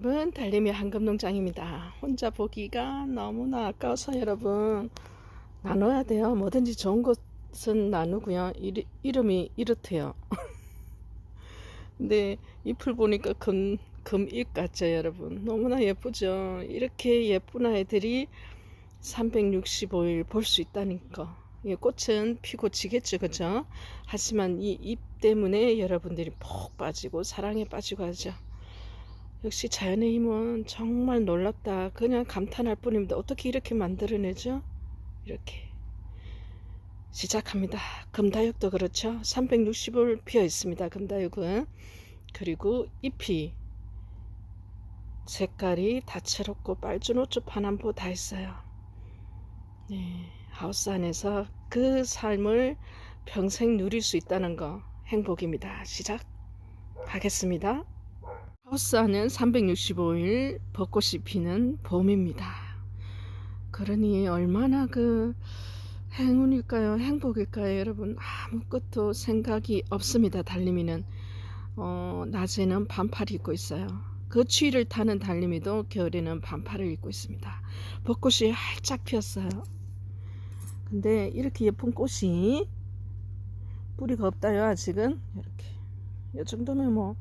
여러분 달림이 한금농장입니다. 혼자 보기가 너무나 아까워서 여러분 나눠야 돼요. 뭐든지 좋은 것은 나누고요. 이, 이름이 이렇대요. 근데 잎을 보니까 금, 금잎 같죠 여러분. 너무나 예쁘죠. 이렇게 예쁜 아이들이 365일 볼 수 있다는 거. 이 꽃은 피고 지겠죠, 그죠? 하지만 이 잎 때문에 여러분들이 푹 빠지고 사랑에 빠지고 하죠. 역시 자연의 힘은 정말 놀랍다. 그냥 감탄할 뿐입니다. 어떻게 이렇게 만들어내죠? 이렇게. 시작합니다. 금다육도 그렇죠. 360을 피어 있습니다. 금다육은. 그리고 잎이 색깔이 다채롭고 빨주노초 파남보 다 있어요. 네, 하우스 안에서 그 삶을 평생 누릴 수 있다는 거 행복입니다. 시작하겠습니다. 하우스 안은 365일 벚꽃이 피는 봄입니다. 그러니 얼마나 그 행운일까요? 행복일까요? 여러분 아무것도 생각이 없습니다. 달림이는 어, 낮에는 반팔 입고 있어요. 그 추위를 타는 달림이도 겨울에는 반팔을 입고 있습니다. 벚꽃이 활짝 피었어요. 근데 이렇게 예쁜 꽃이 뿌리가 없다요 아직은 이렇게 이 정도면 뭐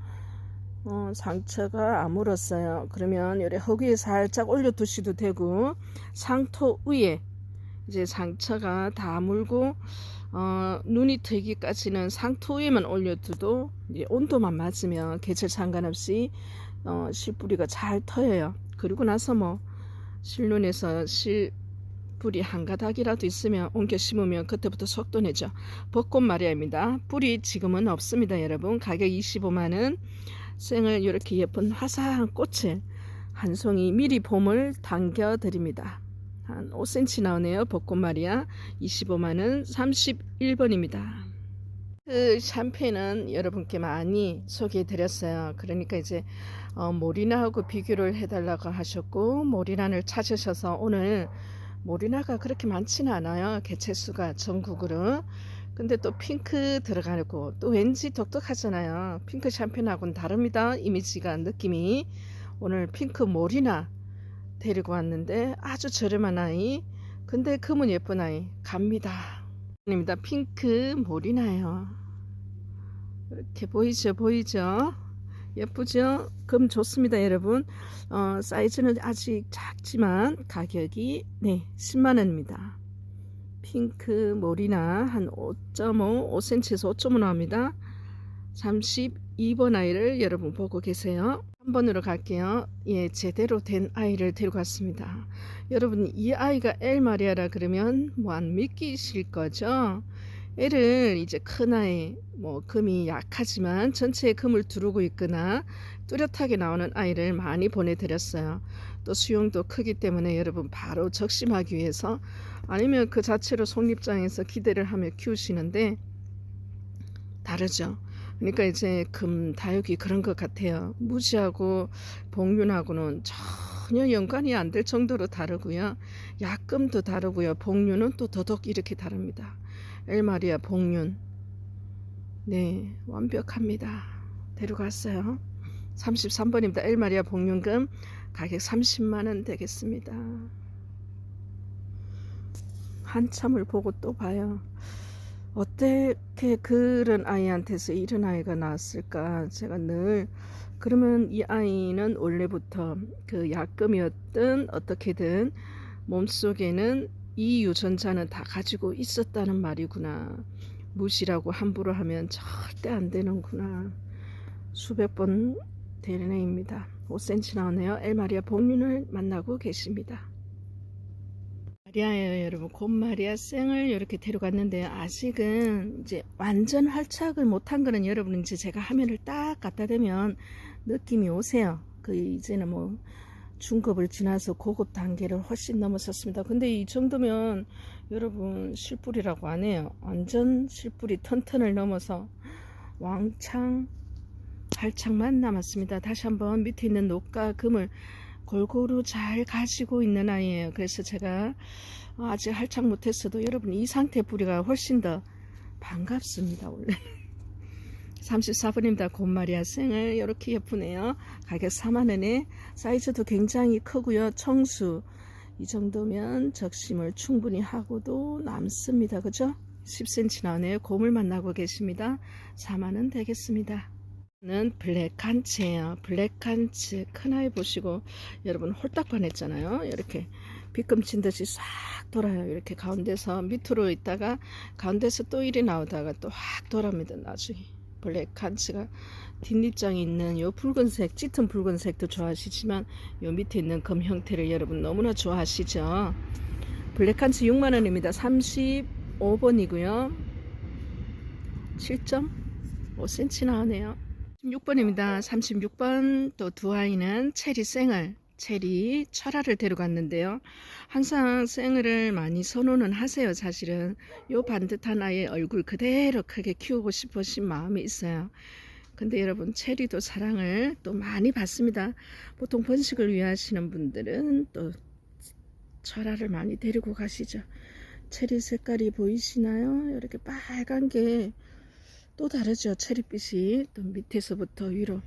어, 상처가 아물었어요. 그러면 요래 허기에 살짝 올려두셔도 되고 상토 위에 이제 상처가 다 아물고 어, 눈이 트기까지는 상토 위에만 올려두도 온도만 맞으면 계절 상관없이 어, 실뿌리가 잘 터여요. 그리고 나서 뭐 실눈에서 실 뿌리 한 가닥이라도 있으면 옮겨 심으면 그때부터 속도 내죠. 벚꽃 마리아입니다. 뿌리 지금은 없습니다, 여러분. 가격 25만원. 생을 이렇게 예쁜 화사한 꽃을 한 송이 미리 봄을 당겨 드립니다. 한 5cm 나오네요. 벚꽃 마리아 25만원 31번입니다. 그 샴페인은 여러분께 많이 소개해 드렸어요. 그러니까 이제 어, 모리나하고 비교를 해달라고 하셨고 모리나를 찾으셔서 오늘 모리나가 그렇게 많지는 않아요. 개체수가 전국으로. 근데 또 핑크 들어가고 또 왠지 독특하잖아요. 핑크 샴페인하고는 다릅니다. 이미지가 느낌이 오늘 핑크 몰이나 데리고 왔는데 아주 저렴한 아이 근데 금은 예쁜 아이 갑니다. 입니다. 핑크 몰이나요. 이렇게 보이죠 보이죠 예쁘죠 금 좋습니다 여러분 어, 사이즈는 아직 작지만 가격이 네 10만원입니다 핑크 몰이나 한 5.5, 5cm에서 5.5 나옵니다. 32번 아이를 여러분 보고 계세요. 3번으로 갈게요. 예, 제대로 된 아이를 데리고 왔습니다. 여러분, 이 아이가 엘 마리아라 그러면 뭐 안 믿기실 거죠? L을 이제 큰 아이, 뭐 금이 약하지만 전체에 금을 두르고 있거나 뚜렷하게 나오는 아이를 많이 보내드렸어요. 또 수용도 크기 때문에 여러분 바로 적심하기 위해서 아니면 그 자체로 속립장에서 기대를 하며 키우시는데 다르죠. 그러니까 이제 금 다육이 그런 것 같아요. 무지하고 복륜하고는 전혀 연관이 안 될 정도로 다르고요. 약금도 다르고요. 복륜은 또 더더욱 이렇게 다릅니다. 엘마리아 복륜. 네, 완벽합니다. 데려갔어요. 33번입니다. 엘마리아 복륜금 가격 30만원 되겠습니다. 한참을 보고 또 봐요. 어떻게 그런 아이한테서 이런 아이가 나왔을까? 제가 늘 그러면 이 아이는 원래부터 그 약금이었든 어떻게든 몸속에는 이 유전자는 다 가지고 있었다는 말이구나. 무시라고 함부로 하면 절대 안 되는구나. 수백 번 되는 애입니다. 5cm 나오네요. 엘마리아 복륜을 만나고 계십니다. 마리아예요 여러분 곰마리아 생을 이렇게 데려갔는데 아직은 이제 완전 활착을 못한 거는 여러분 이제 제가 화면을 딱 갖다 대면 느낌이 오세요 그 이제는 뭐 중급을 지나서 고급 단계를 훨씬 넘어섰습니다 근데 이 정도면 여러분 실뿌리라고 안 해요 완전 실뿌리 턴턴을 넘어서 왕창 활착만 남았습니다 다시 한번 밑에 있는 녹과 금을 골고루 잘 가지고 있는 아이예요. 그래서 제가 아직 할착 못했어도 여러분 이 상태 뿌리가 훨씬 더 반갑습니다. 원래 34번입니다. 곰마리아 생을 이렇게 예쁘네요. 가격 4만원에 사이즈도 굉장히 크고요. 청수 이 정도면 적심을 충분히 하고도 남습니다. 그죠? 10cm 나오네요. 곰을 만나고 계십니다. 4만원 되겠습니다. 는 블랙칸츠예요. 블랙칸츠 큰 아이 보시고 여러분 홀딱 반했잖아요. 이렇게 빗금친 듯이 싹 돌아요. 이렇게 가운데서 밑으로 있다가 가운데서 또 일이 나오다가 또 확 돌아옵니다. 나중에 블랙 칸츠가 뒷립장이 있는 요 붉은색 짙은 붉은색도 좋아하시지만 요 밑에 있는 검 형태를 여러분 너무나 좋아하시죠. 블랙 칸츠 6만원입니다. 35번이고요. 7.5cm 나오네요. 16번입니다. 36번 또 두 아이는 체리 생을 체리 철화를 데려갔는데요. 항상 생을을 많이 선호는 하세요. 사실은 요 반듯한 아이의 얼굴 그대로 크게 키우고 싶으신 마음이 있어요. 근데 여러분 체리도 사랑을 또 많이 받습니다. 보통 번식을 위하시는 분들은 또 철화를 많이 데리고 가시죠. 체리 색깔이 보이시나요? 이렇게 빨간 게 또 다르죠. 체리빛이 또 밑에서부터 위로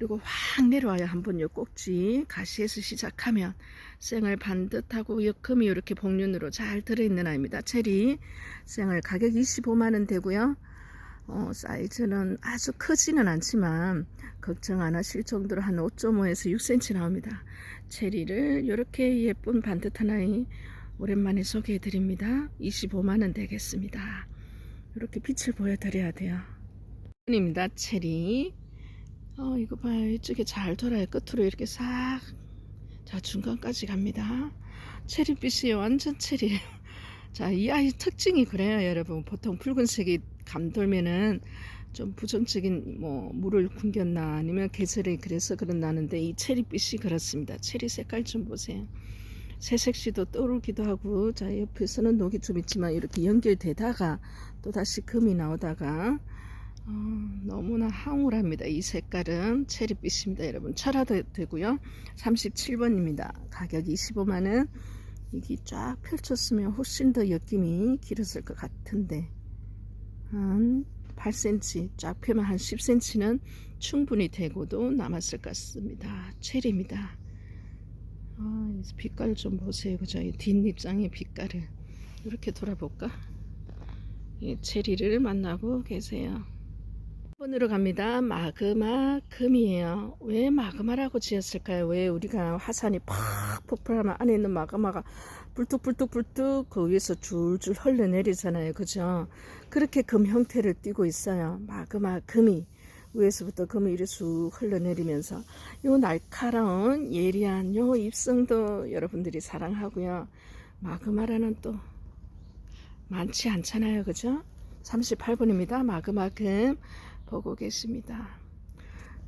그리고 확 내려와요. 한번 요 꼭지 가시에서 시작하면 생을 반듯하고 역금이 이렇게 복륜으로 잘 들어있는 아이입니다. 체리 생을 가격 25만원 되고요. 어, 사이즈는 아주 크지는 않지만 걱정 안 하실 정도로 한 5.5에서 6cm 나옵니다. 체리를 이렇게 예쁜 반듯한 아이 오랜만에 소개해 드립니다. 25만원 되겠습니다. 이렇게 빛을 보여드려야 돼요. 입니다. 체리. 어, 이거 봐요. 이쪽에 잘 돌아요. 끝으로 이렇게 싹. 자, 중간까지 갑니다. 체리빛이 완전 체리예요. 자, 이 아이 특징이 그래요, 여러분. 보통 붉은색이 감돌면은 좀 부정적인 뭐 물을 굶겼나 아니면 계절이 그래서 그런다는데 이 체리빛이 그렇습니다. 체리 색깔 좀 보세요. 새색시도 떠오르기도 하고 자 옆에서는 녹이 좀 있지만 이렇게 연결되다가 또 다시 금이 나오다가 어, 너무나 황홀합니다. 이 색깔은 체리빛입니다. 여러분 철화도 되고요. 37번입니다. 가격 25만원 이게 쫙 펼쳤으면 훨씬 더 엮임이 길었을 것 같은데 한 8cm 쫙 펴면 한 10cm는 충분히 되고도 남았을 것 같습니다. 체리입니다. 아, 이 빛깔 좀 보세요. 그죠? 이 뒷입장의 빛깔을 이렇게 돌아볼까? 이 체리를 만나고 계세요. 번으로 갑니다. 마그마 금이에요. 왜 마그마라고 지었을까요? 왜 우리가 화산이 팍 폭발하면 안에 있는 마그마가 불뚝불뚝불뚝 그 위에서 줄줄 흘러내리잖아요. 그죠? 그렇게 금 형태를 띠고 있어요. 마그마 금이. 위에서부터 금이 이렇게 쑥 흘러내리면서 요 날카로운 예리한 요 입성도 여러분들이 사랑하고요. 마그마라는 또 많지 않잖아요. 그죠? 38번입니다. 마그마금 보고 계십니다.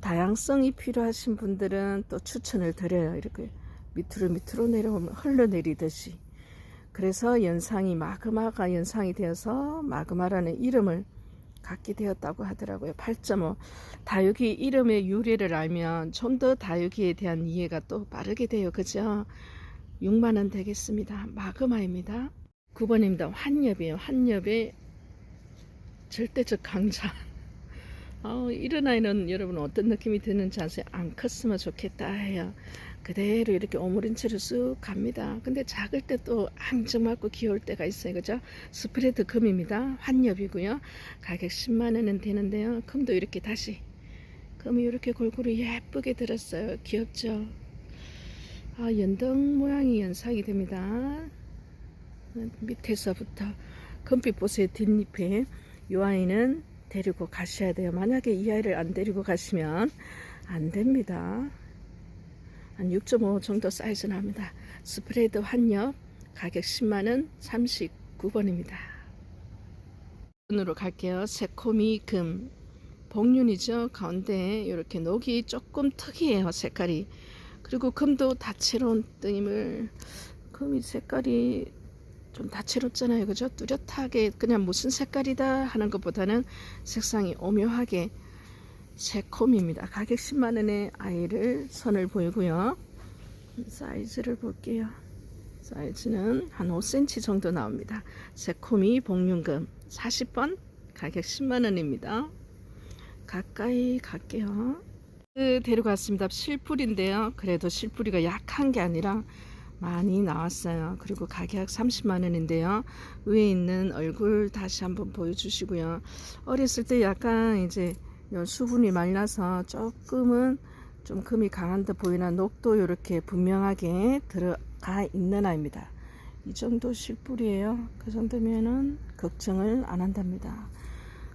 다양성이 필요하신 분들은 또 추천을 드려요. 이렇게 밑으로 밑으로 내려오면 흘러내리듯이. 그래서 연상이 마그마가 연상이 되어서 마그마라는 이름을 갖게 되었다고 하더라고요. 8.5. 다육이 이름의 유래를 알면 좀 더 다육이에 대한 이해가 또 빠르게 돼요. 그죠? 6만원 되겠습니다. 마그마입니다. 9번입니다. 환엽이에요. 환엽의 절대적 강자. 어, 이런 아이는 여러분 어떤 느낌이 드는지 아세요? 안 컸으면 좋겠다 해요. 그대로 이렇게 오므린 채로 쑥 갑니다. 근데 작을 때 또 앙증맞고 귀여울 때가 있어요. 그죠? 스프레드 금입니다. 환엽이고요. 가격 10만원은 되는데요. 금도 이렇게 다시 금이 이렇게 골고루 예쁘게 들었어요. 귀엽죠? 아, 연등 모양이 연상이 됩니다. 밑에서부터 금빛 보세요. 뒷잎에 이 아이는 데리고 가셔야 돼요. 만약에 이 아이를 안 데리고 가시면 안 됩니다. 한 6.5 정도 사이즈 납니다. 스프레드 환엽 가격 10만원 39번입니다. 으로 갈게요. 새코미 금 복륜이죠. 가운데 이렇게 녹이 조금 특이해요. 색깔이. 그리고 금도 다채로운 뜨임을 금이 색깔이 좀 다채롭잖아요. 그죠? 뚜렷하게 그냥 무슨 색깔이다 하는 것보다는 색상이 오묘하게 새콤입니다. 가격 10만원의 아이를 선을 보이고요. 사이즈를 볼게요. 사이즈는 한 5cm 정도 나옵니다. 새콤이 복륜금 40번 가격 10만원입니다. 가까이 갈게요. 그 데려갔습니다. 실뿌리인데요. 그래도 실뿌리가 약한 게 아니라 많이 나왔어요. 그리고 가격 30만 원인데요. 위에 있는 얼굴 다시 한번 보여주시고요. 어렸을 때 약간 이제 요 수분이 나서 조금은 좀 금이 강한 듯 보이나 녹도 이렇게 분명하게 들어가 있는 아입니다. 이 정도 실뿌리예요. 그 정도면은 걱정을 안 한답니다.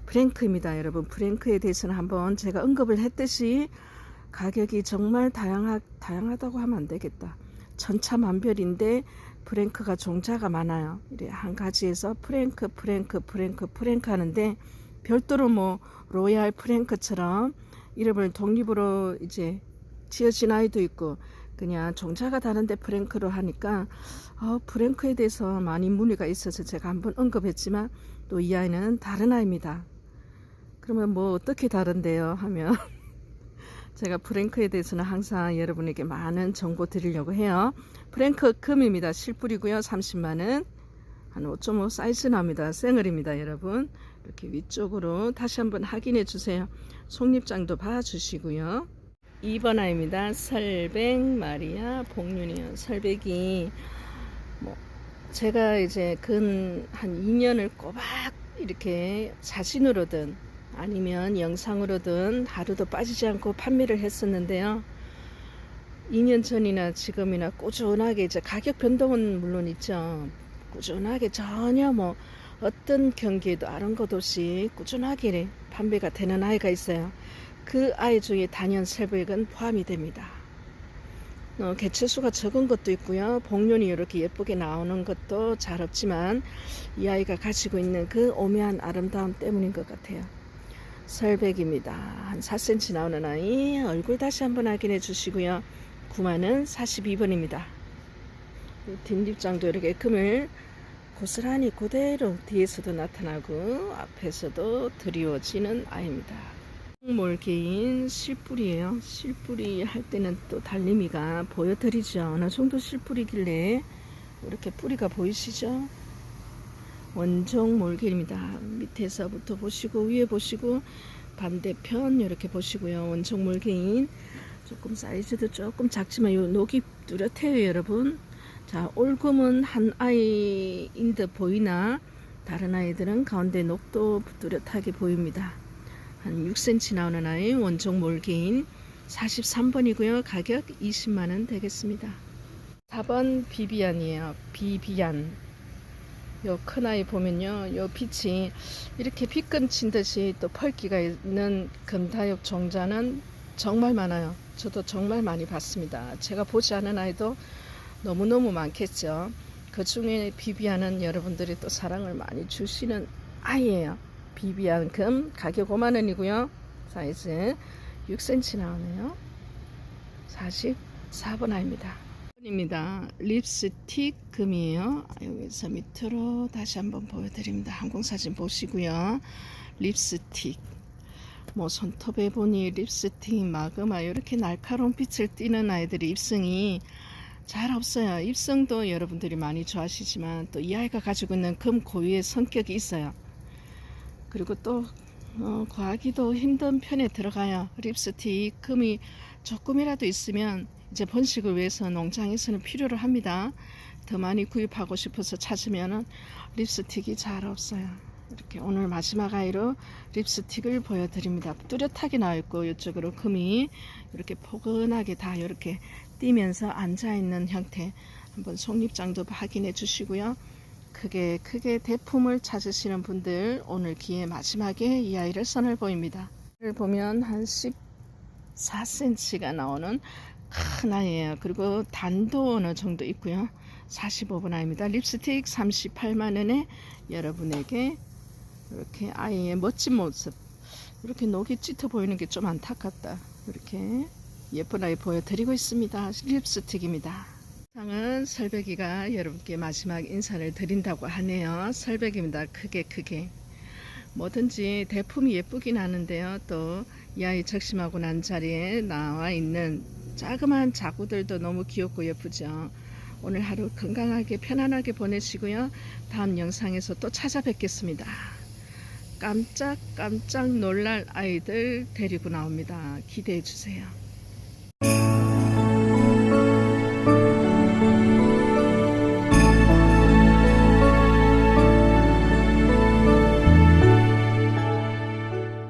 프랭크입니다, 여러분. 프랭크에 대해서는 한번 제가 언급을 했듯이 가격이 정말 다양하, 다양하다고 하면 안 되겠다. 천차만별인데 프랭크가 종자가 많아요. 한 가지에서 프랭크, 프랭크, 프랭크, 프랭크 하는데 별도로 뭐 로얄 프랭크처럼 이름을 독립으로 이제 지어진 아이도 있고 그냥 종자가 다른데 프랭크로 하니까 어, 프랭크에 대해서 많이 문의가 있어서 제가 한번 언급했지만 또 이 아이는 다른 아이입니다. 그러면 뭐 어떻게 다른데요? 하면 제가 프랭크에 대해서는 항상 여러분에게 많은 정보 드리려고 해요. 프랭크 금입니다. 실뿌리고요. 30만원. 한 5.5 사이즈 나옵니다. 생얼입니다. 여러분. 이렇게 위쪽으로 다시 한번 확인해 주세요. 속립장도 봐주시고요. 2번 아입니다. 설백 마리아 복륜이요. 설백이 뭐 제가 이제 근 한 2년을 꼬박 이렇게 사진으로든 아니면 영상으로든 하루도 빠지지 않고 판매를 했었는데요. 2년 전이나 지금이나 꾸준하게 이제 가격 변동은 물론 있죠. 꾸준하게 전혀 뭐 어떤 경기에도 아랑곳 없이 꾸준하게 판매가 되는 아이가 있어요. 그 아이 중에 단연 셀브액은 포함이 됩니다. 어, 개체수가 적은 것도 있고요. 복륜이 이렇게 예쁘게 나오는 것도 잘 없지만 이 아이가 가지고 있는 그 오묘한 아름다움 때문인 것 같아요. 설백입니다. 한 4cm 나오는 아이 얼굴 다시 한번 확인해 주시고요. 9만원 42번입니다. 뒷립장도 이렇게 금을 고스란히 그대로 뒤에서도 나타나고 앞에서도 드리워지는 아이입니다. 몰개인 실뿌리예요. 실뿌리 할 때는 또 달림이가 보여드리죠. 어느 정도 실뿌리길래 이렇게 뿌리가 보이시죠? 원종 몰개입니다. 밑에서부터 보시고 위에 보시고 반대편 이렇게 보시고요. 원종 몰개인 조금 사이즈도 조금 작지만 요 녹이 뚜렷해요, 여러분. 자, 올금은 한 아이인 듯 보이나 다른 아이들은 가운데 녹도 뚜렷하게 보입니다. 한 6cm 나오는 아이 원종 몰개인 43번이고요. 가격 20만원 되겠습니다. 4번 비비안이에요. 비비안. 요 큰 아이 보면요. 요 빛이 이렇게 빛금 친 듯이 또 펄기가 있는 금다육 종자는 정말 많아요. 저도 정말 많이 봤습니다. 제가 보지 않은 아이도 너무너무 많겠죠. 그 중에 비비안은 여러분들이 또 사랑을 많이 주시는 아이예요. 비비안 금 가격 5만원이고요. 사이즈 6cm 나오네요. 44번 아입니다. 입니다. 립스틱 금이에요. 여기서 밑으로 다시 한번 보여드립니다. 항공사진 보시고요. 립스틱. 뭐 손톱에 보니 립스틱, 마그마 이렇게 날카로운 빛을 띠는 아이들의 입성이 잘 없어요. 입성도 여러분들이 많이 좋아하시지만 또 이 아이가 가지고 있는 금 고유의 성격이 있어요. 그리고 또 어, 구하기도 힘든 편에 들어가요. 립스틱 금이 조금이라도 있으면 이제 번식을 위해서 농장에서는 필요로 합니다. 더 많이 구입하고 싶어서 찾으면은 립스틱이 잘 없어요. 이렇게 오늘 마지막 아이로 립스틱을 보여드립니다. 뚜렷하게 나와 있고 이쪽으로 금이 이렇게 포근하게 다 이렇게 띄면서 앉아 있는 형태. 한번 속립장도 확인해 주시고요. 크게 크게 대품을 찾으시는 분들 오늘 기회 마지막에 이 아이를 선을 보입니다. 를 보면 한 14cm가 나오는 큰 아이예요. 그리고 단도 어느 정도 있고요. 45번 아이입니다. 립스틱 38만원에 여러분에게 이렇게 아이의 멋진 모습 이렇게 녹이 짙어 보이는 게 좀 안타깝다. 이렇게 예쁜 아이 보여드리고 있습니다. 립스틱입니다. 상은 설백이가 여러분께 마지막 인사를 드린다고 하네요. 설백입니다. 크게 크게. 뭐든지 대품이 예쁘긴 하는데요. 또 이 아이 적심하고 난 자리에 나와 있는 자그마한 자구들도 너무 귀엽고 예쁘죠. 오늘 하루 건강하게 편안하게 보내시고요. 다음 영상에서 또 찾아뵙겠습니다. 깜짝깜짝 놀랄 아이들 데리고 나옵니다. 기대해 주세요.